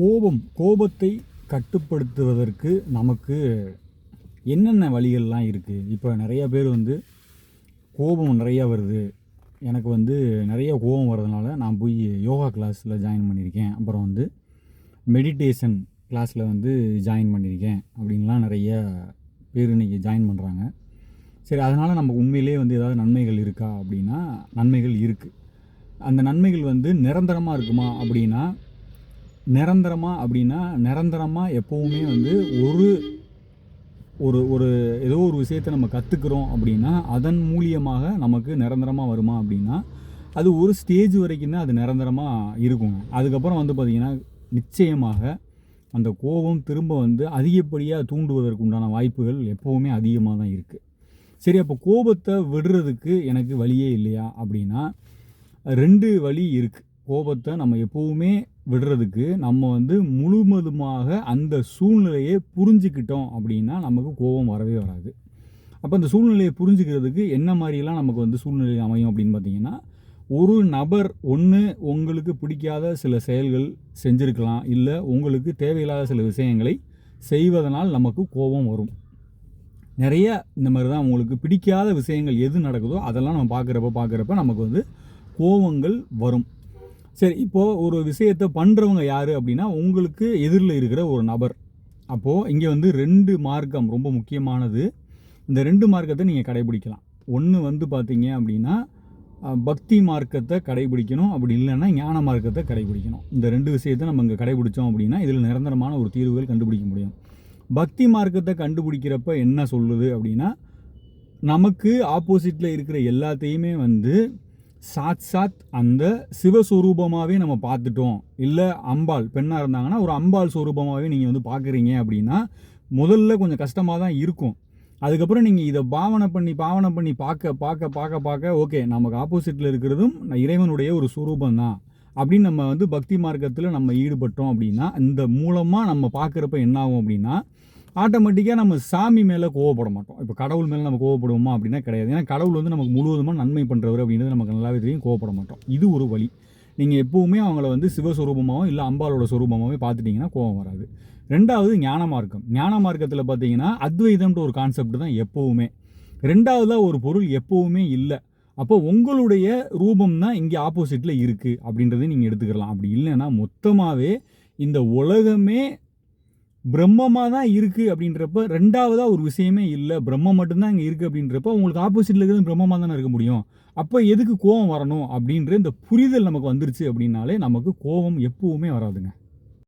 கோபம் கோபத்தை கட்டுப்படுத்துவதற்கு நமக்கு என்னென்ன வழிகள்லாம் இருக்குது இப்போ நிறைய பேர் வந்து கோபம் நிறையா வருது. எனக்கு வந்து நிறைய கோபம் வர்றதுனால நான் போய் யோகா கிளாஸில் ஜாயின் பண்ணியிருக்கேன். அப்புறம் வந்து மெடிடேஷன் கிளாஸில் வந்து ஜாயின் பண்ணியிருக்கேன். அப்படின்லாம் நிறைய பேர் இன்றைக்கி ஜாயின் பண்ணுறாங்க சரி அதனால் நம்ம உண்மையிலே வந்து ஏதாவது நன்மைகள் இருக்கா அப்படின்னா நன்மைகள் இருக்குது அந்த நன்மைகள் வந்து நிரந்தரமாக இருக்குமா அப்படின்னா நிரந்தரமாக அப்படின்னா நிரந்தரமாக எப்போவுமே வந்து ஒரு ஒரு ஒரு ஏதோ ஒரு விஷயத்தை நம்ம கற்றுக்குறோம் அப்படின்னா அதன் மூலியமாக நமக்கு நிரந்தரமாக வருமா அப்படின்னா அது ஒரு ஸ்டேஜ் வரைக்கும் தான் அது நிரந்தரமாக இருக்குங்க. அதுக்கப்புறம் வந்து பார்த்திங்கன்னா நிச்சயமாக அந்த கோபம் திரும்ப வந்து அதிகப்படியாக தூண்டுவதற்கு உண்டான வாய்ப்புகள் எப்போவுமே அதிகமாக தான் இருக்குது சரி அப்போ கோபத்தை விடுறதுக்கு எனக்கு வழியே இல்லையா அப்படின்னா ரெண்டு வழி இருக்குது கோபத்தை நம்ம எப்போவுமே விடுறதுக்கு நம்ம வந்து முழுவதுமாக அந்த சூழ்நிலையை புரிஞ்சுக்கிட்டோம் அப்படின்னா நமக்கு கோபம் வரவே வராது. அப்போ அந்த சூழ்நிலையை புரிஞ்சுக்கிறதுக்கு என்ன மாதிரிலாம் நமக்கு வந்து சூழ்நிலை அமையும் அப்படின்னு பார்த்தீங்கன்னா ஒரு நபர் ஒன்று உங்களுக்கு பிடிக்காத சில செயல்கள் செஞ்சுருக்கலாம் இல்லை உங்களுக்கு தேவையில்லாத சில விஷயங்களை செய்வதனால் நமக்கு கோபம் வரும். நிறைய இந்த மாதிரி தான் உங்களுக்கு பிடிக்காத விஷயங்கள் எது நடக்குதோ அதெல்லாம் நம்ம பார்க்குறப்ப பார்க்குறப்ப நமக்கு வந்து கோபங்கள் வரும். சரி இப்போது ஒரு விஷயத்தை பண்ணுறவங்க யார் அப்படின்னா உங்களுக்கு எதிரில் இருக்கிற ஒரு நபர். அப்போது இங்கே வந்து ரெண்டு மார்க்கம் ரொம்ப முக்கியமானது. இந்த ரெண்டு மார்க்கத்தை நீங்கள் கடைபிடிக்கலாம். ஒன்று வந்து பார்த்தீங்க அப்படின்னா பக்தி மார்க்கத்தை கடைபிடிக்கணும். அப்படி இல்லைன்னா ஞான மார்க்கத்தை கடைபிடிக்கணும். இந்த ரெண்டு விஷயத்தை நம்ம இங்கே கடைபிடிச்சோம் அப்படின்னா இதில் நிரந்தரமான ஒரு தீர்வுகள் கண்டுபிடிக்க முடியும். பக்தி மார்க்கத்தை கண்டுபிடிக்கிறப்ப என்ன சொல்லுது அப்படின்னா நமக்கு ஆப்போசிட்டில் இருக்கிற எல்லாத்தையுமே வந்து சாத் சாத் அந்த சிவஸ்வரூபமாகவே நம்ம பார்த்துட்டோம். இல்லை அம்பாள் பெண்ணாக இருந்தாங்கன்னா ஒரு அம்பாள் ஸ்வரூபமாகவே நீங்கள் வந்து பார்க்குறீங்க அப்படின்னா முதல்ல கொஞ்சம் கஷ்டமாக தான் இருக்கும். அதுக்கப்புறம் நீங்கள் இதை பாவனை பண்ணி பாவனை பண்ணி பார்க்க பார்க்க பார்க்க பார்க்க ஓகே நமக்கு ஆப்போசிட்டில் இருக்கிறதும் இறைவனுடைய ஒரு சுரூபம் தான். அப்படின்னு நம்ம வந்து பக்தி மார்க்கத்தில் நம்ம ஈடுபட்டோம் அப்படின்னா இந்த மூலமாக நம்ம பார்க்குறப்ப என்ன ஆகும் அப்படின்னா ஆட்டோமேட்டிக்காக நம்ம சாமி மேலே கோவப்பட மாட்டோம். இப்போ கடவுள் மேலே நம்ம கோவப்படுவோமா அப்படின்னா கிடையாது. ஏன்னா கடவுள் வந்து நமக்கு முழுவதுமாக நன்மை பண்ணுறவர் அப்படின்றது நமக்கு நல்லாவே தெரியும். கோவப்பட மாட்டோம். இது ஒரு வழி. நீங்கள் எப்போவுமே அவங்கள வந்து சிவஸ்வரூபமாகவும் இல்லை அம்பாலோட சொரூபமாகவே பார்த்துட்டிங்கன்னா கோவம் வராது. ரெண்டாவது ஞான மார்க்கம் ஞான மார்க்கத்தில் பார்த்தீங்கன்னா அத்வைதம்ன்ற ஒரு கான்செப்ட் தான் எப்போவுமே. ரெண்டாவதாக ஒரு பொருள் எப்போவுமே இல்லை. அப்போ உங்களுடைய ரூபம் தான் இங்கே ஆப்போசிட்டில் இருக்குது அப்படின்றத நீங்கள் எடுத்துக்கலாம். அப்படி இல்லைன்னா மொத்தமாகவே இந்த உலகமே பிரம்மமாக தான் இருக்குது அப்படின்றப்ப ரெண்டாவதாக ஒரு விஷயமே இல்லை. பிரம்மம் மட்டும்தான் இங்கே இருக்குது அப்படின்றப்ப உங்களுக்கு ஆப்போசிட்டில் இருக்கிறது பிரம்மமாக தானே இருக்க முடியும். அப்போ எதுக்கு கோபம் வரணும் அப்படின்ற இந்த புரிதல் நமக்கு வந்துருச்சு அப்படின்னாலே நமக்கு கோபம் எப்பவுமே வராதுங்க.